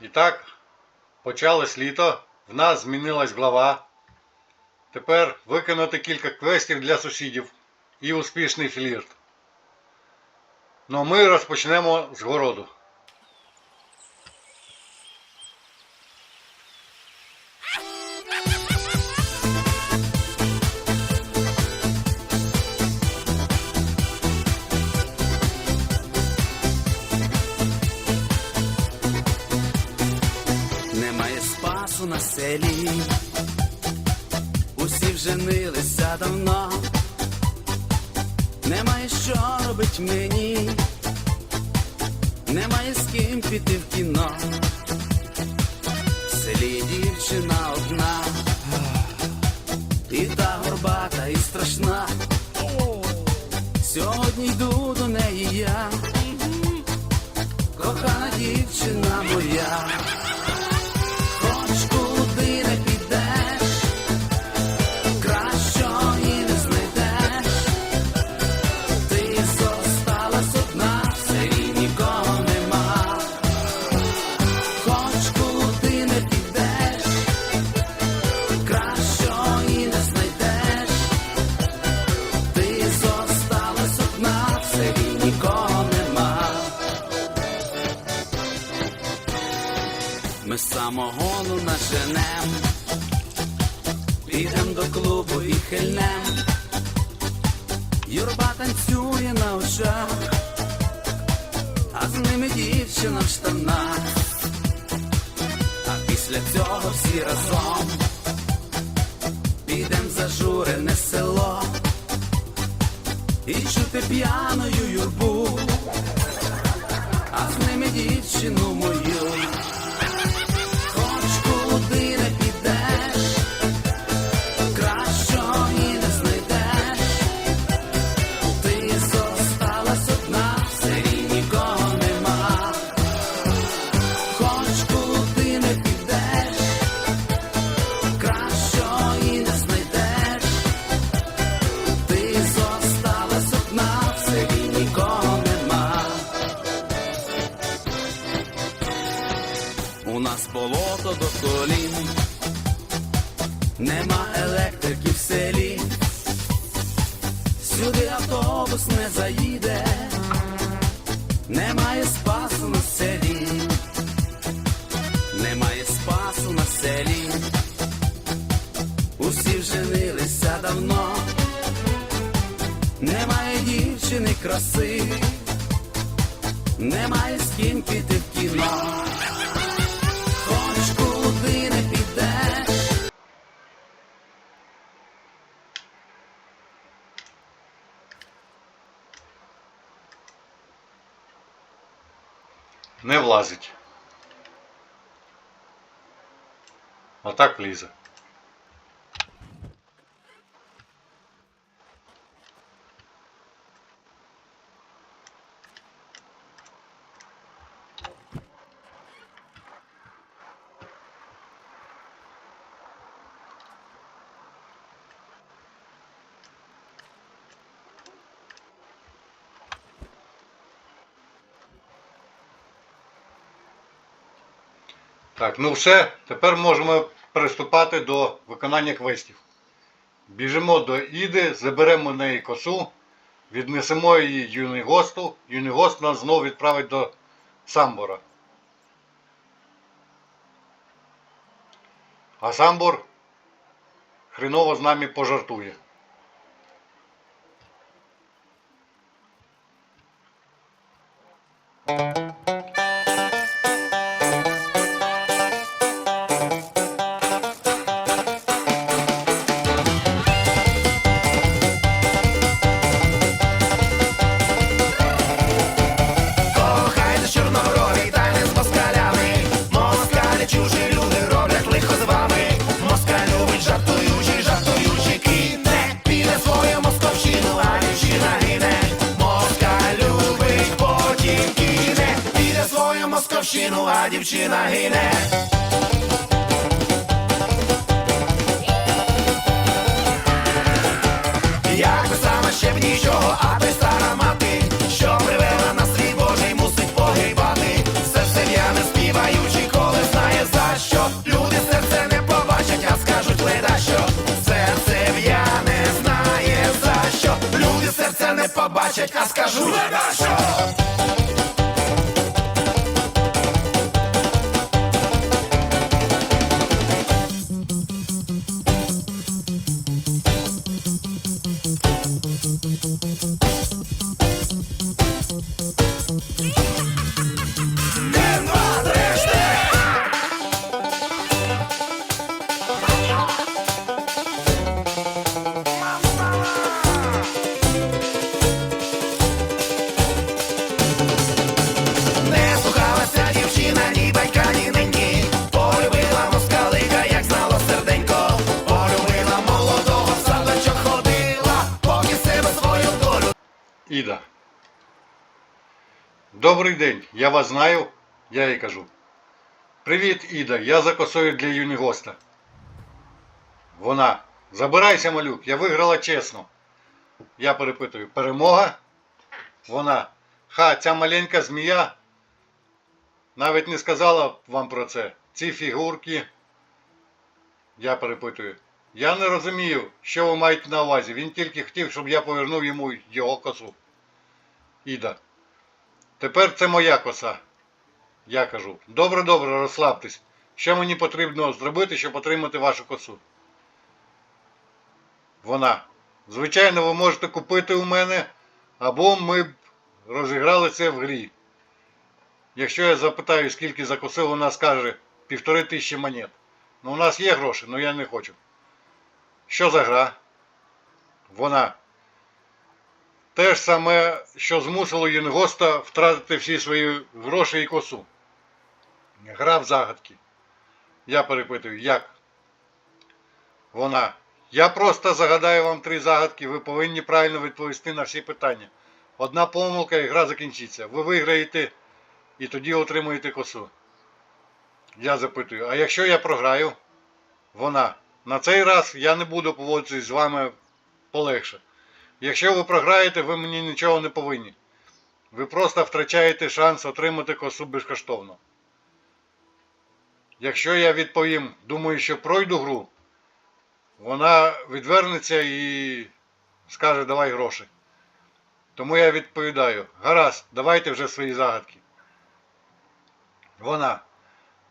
І так, почалось літо, в нас змінилась глава. Тепер виконати кілька квестів для сусідів і успішний флірт. Ну ми розпочнемо з городу. Усі вженилися давно, немає що робить мені, немає з ким піти в кіно. В селі дівчина одна, і та горбата, і страшна. Сьогодні йду до неї я, кохана дівчина моя. Наженем, підем до клубу і хильнем. Юрба танцює на очах, а з ними дівчина в штанах. А після цього всі разом підем в зажурене село і чути п'яною болото до колін, нема електрики в селі, сюди автобус не заїде, немає спасу на селі, немає спасу на селі, усі вженилися давно, немає дівчини краси, немає з ким піти в кіно. Не влазить. А так влізе. Так, ну все, тепер можемо приступати до виконання квестів. Біжимо до Іди, заберемо в неї косу, віднесемо її Юнігосту. Юнігост нас знову відправить до Самбора. А Самбор хреново з нами пожартує. батьківщину, а дівчина гине. Як би сама ще б нічого, аби стара мати, що привела на свій Божий, мусить погибати. Серцев'яни співаючи, коли знає за що. Люди серце не побачать, а скажуть леда що. Серцев'яни знає за що. Люди серце не побачать, а скажуть леда що. Іда. Добрий день, я вас знаю, я їй кажу. Привіт, Іда, я за косою для Юнігоста. Вона. Забирайся, малюк, я виграла чесно. Я перепитую, перемога? Вона. Ха, ця маленька змія. Навіть не сказала вам про це. Ці фігурки. Я перепитую. Я не розумію, що ви маєте на увазі. Він тільки хотів, щоб я повернув йому його косу. Іда. Тепер це моя коса. Я кажу. Добре, добре, розслабтесь. Що мені потрібно зробити, щоб отримати вашу косу? Вона. Звичайно, ви можете купити у мене, або ми б розіграли це в грі. Якщо я запитаю, скільки за косу, вона скаже півтори тисячі монет. Ну, у нас є гроші, але я не хочу. Що за гра? Вона. Те ж саме, що змусило Юнгоста втратити всі свої гроші і косу. Гра в загадки. Я перепитую, як? Вона. Я просто загадаю вам три загадки, ви повинні правильно відповісти на всі питання. Одна помилка і гра закінчиться. Ви виграєте і тоді отримуєте косу. Я запитую, а якщо я програю? Вона. На цей раз я не буду поводитись з вами полегше. Якщо ви програєте, ви мені нічого не повинні. Ви просто втрачаєте шанс отримати косу безкоштовно. Якщо я відповім, думаю, що пройду гру, вона відвернеться і скаже давай гроші. Тому я відповідаю, гаразд, давайте вже свої загадки. Вона.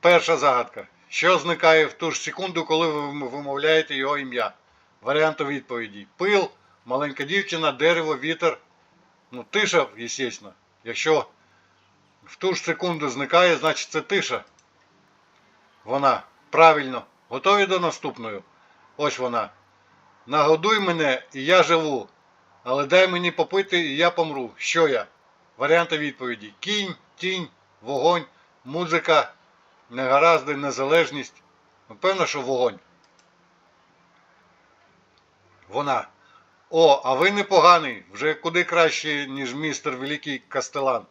Перша загадка. Що зникає в ту ж секунду, коли ви вимовляєте його ім'я? Варіанти відповіді. Пил, маленька дівчина, дерево, вітер. Ну, тиша, звісно. Якщо в ту ж секунду зникає, значить це тиша. Вона. Правильно. Готові до наступної? Ось вона. Нагодуй мене, і я живу. Але дай мені попити, і я помру. Що я? Варіанти відповіді. Кінь, тінь, вогонь, музика, негаразди, незалежність. Ну, певно, що вогонь. Вона. О, а ви непоганий, вже куди краще, ніж містер Великий Кастелан.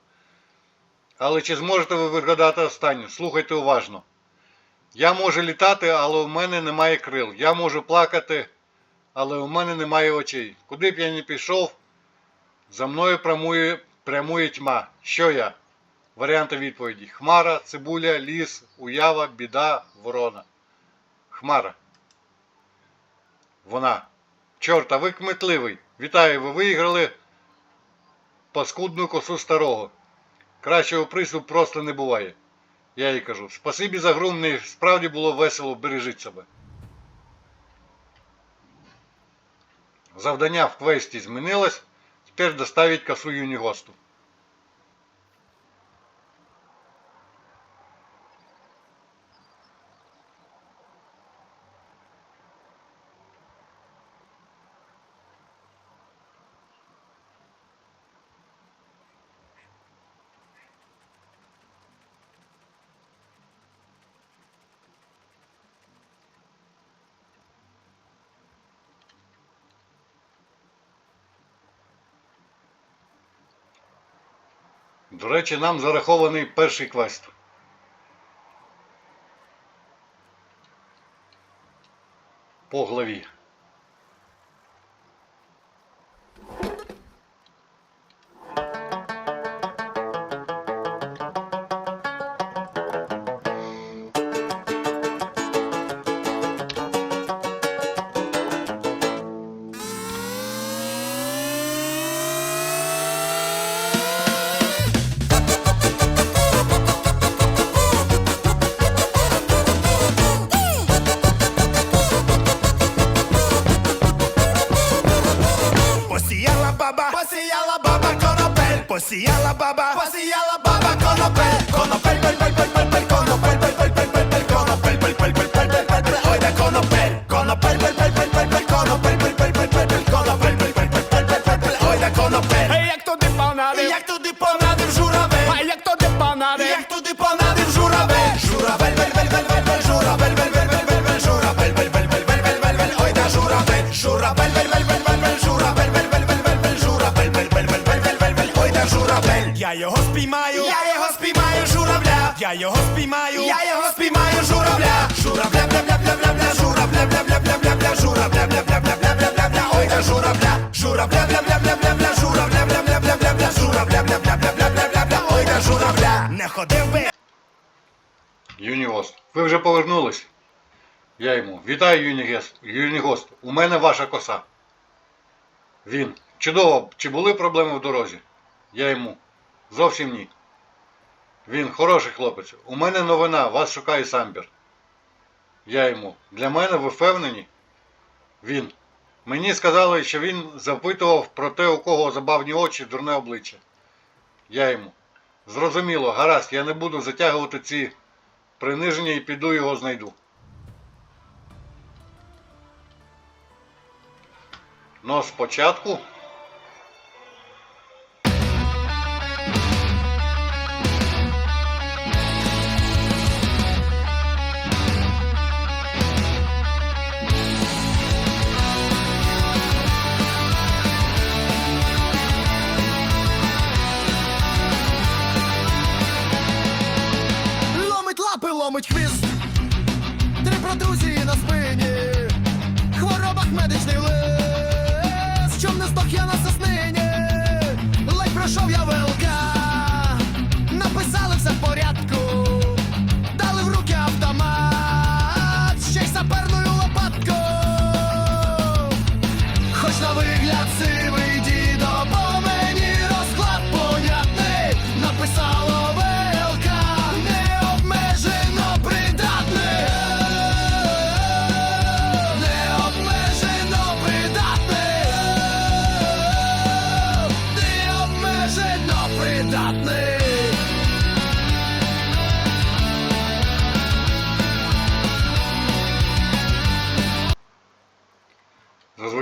Але чи зможете ви вигадати останню? Слухайте уважно. Я можу літати, але у мене немає крил. Я можу плакати, але у мене немає очей. Куди б я не пішов, за мною прямує, прямує тьма. Що я? Варіанти відповіді: Хмара, цибуля, ліс, уява, біда, ворона. Хмара. Вона. Чорт, а ви кметливий. Вітаю, ви виграли паскудну косу старого. Кращого призу просто не буває. Я їй кажу, спасибі за гру, мені справді було весело, бережіть себе. Завдання в квесті змінилось. Тепер доставить косу Юнігосту. До речі, нам зарахований перший квест. По главі. Ви вже повернулись? Я йому. Вітаю, юні гост. У мене ваша коса. Він. Чудово. Чи були проблеми в дорозі? Я йому. Зовсім ні. Він хороший хлопець. У мене новина, вас шукає самбір. Я йому. Для мене ви впевнені? Він. Мені сказали, що він запитував про те, у кого забавні очі, дурне обличчя. Я йому. Зрозуміло, гаразд, я не буду затягувати ці приниження і піду його знайду. Но спочатку. Ломить хвіст. Три протрузії на спині. Хворобах медичний лист. Чом не здох я на соснині. Ледь пройшов я ВЛК. Написали все в порядку. Дали в руки автомат. Ще й саперною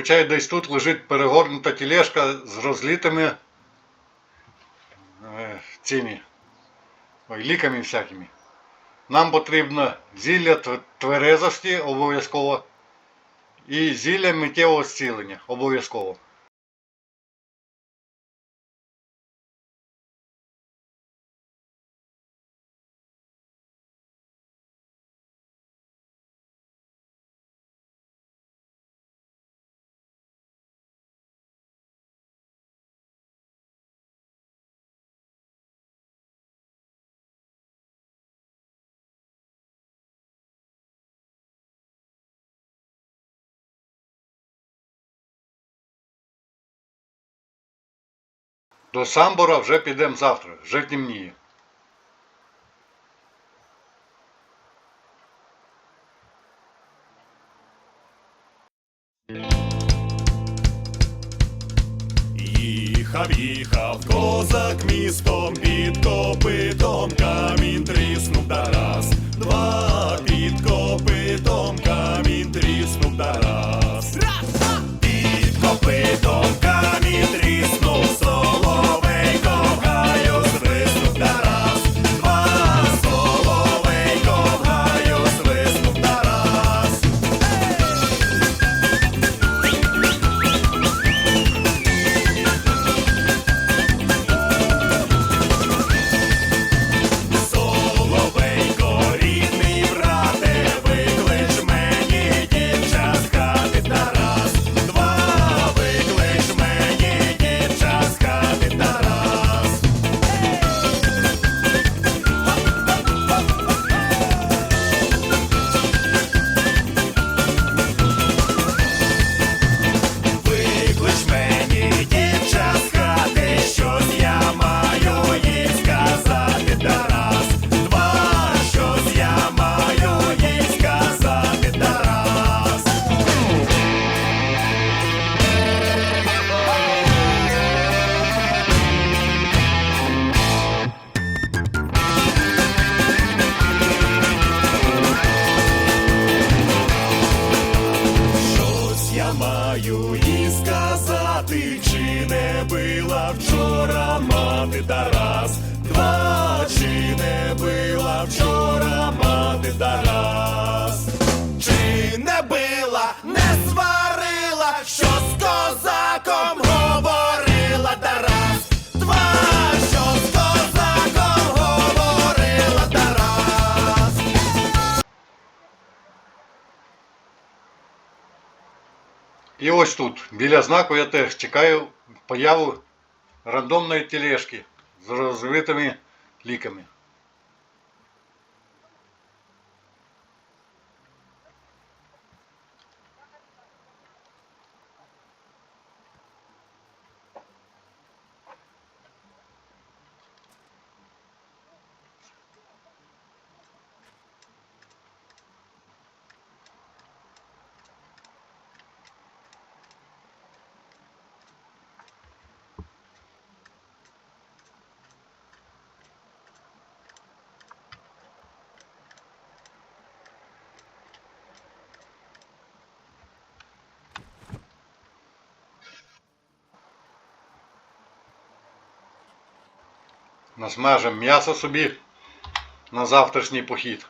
Зазвичай десь тут лежить перегорнута тілешка з розлитими е, цими ой, ліками всякими. Нам потрібно зілля тверезості обов'язково і зілля миттєвого зцілення обов'язково. До самбора вже підемо завтра, вже темніє. Їхав, їхав козак містом під копитом камінь тріснув та раз, два під копитом камінь тріснув та раз. Під копитом камінь да раз. Чи не била, не сварила, що з козаком говорила Тарас? Два, що з козаком говорила Тарас? І ось тут, біля знаку, я теж чекаю появу рандомної тележки з розбитими ліками. Насмажемо м'ясо собі на завтрашній похід.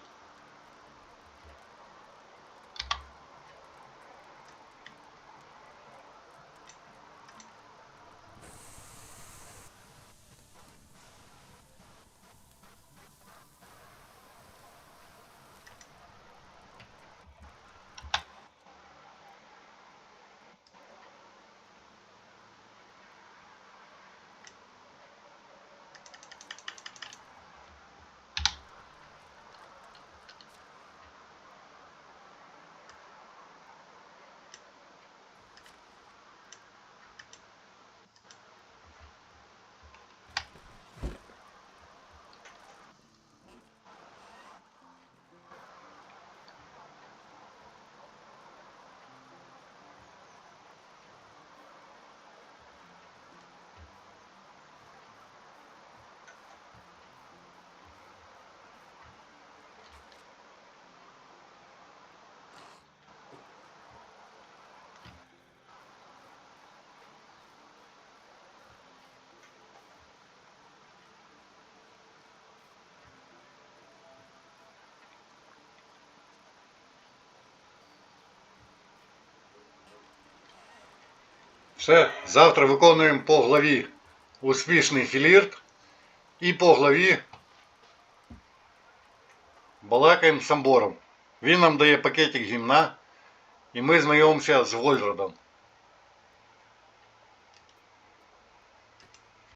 Все, завтра виконуємо по главі успішний філірт і по главі балакаємо самбором. Він нам дає пакетик гімна і ми знайомимося з Вольродом.